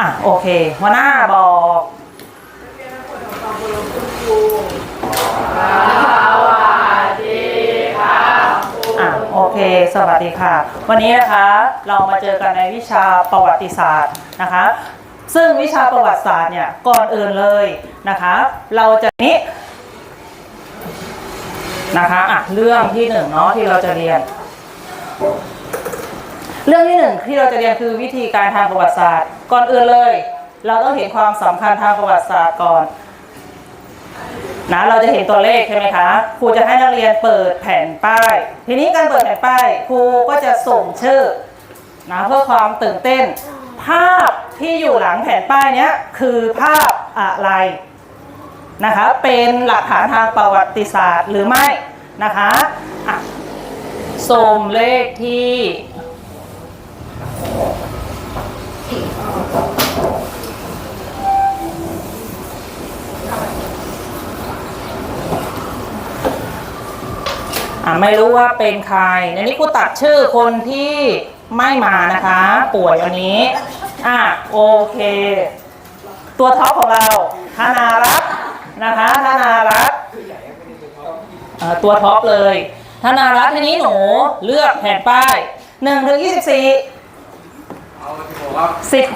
อะโอเคหัวหน้าบอกอะโอเค สวัสดีค่ะ วันนี้นะคะเรามาเจอกันในวิชาประวัติศาสตร์นะคะ ซึ่งวิชาประวัติศาสตร์เนี่ยก่อนอื่นเลยนะคะ เราจะนี้นะคะอะเรื่องที่หนึ่งเนาะที่เราจะเรียน เรื่องที่หนึ่งที่เราจะเรียนคือวิธีการทางประวัติศาสตร์ ก่อนอื่นเลย เราต้องเห็นความสำคัญทางประวัติศาสตร์ก่อนนะเราจะเห็นตัวเลขใช่ไหมคะครูจะให้นักเรียนเปิดแผ่นป้าย ทีนี้การเปิดแผ่นป้ายครูก็จะส่งชื่อนะเพื่อความตื่นเต้น ภาพที่อยู่หลังแผ่นป้ายนี้คือภาพอะไรนะคะเป็นหลักฐานทางประวัติศาสตร์หรือไม่นะคะอะส่งเลขที่ อะไม่รู้ว่าเป็นใครในนี้กูตัดชื่อคนที่ไม่มานะคะ ป่วยวันนี้ อะโอเค ตัวท็อปของเราธนารัตน์นะคะธนารัตน์อ่าตัวท็อปเลยธนารัตน์ทีนี้หนูเลือกแผ่นป้าย1ถึง24เอาที่บอกว่สิบ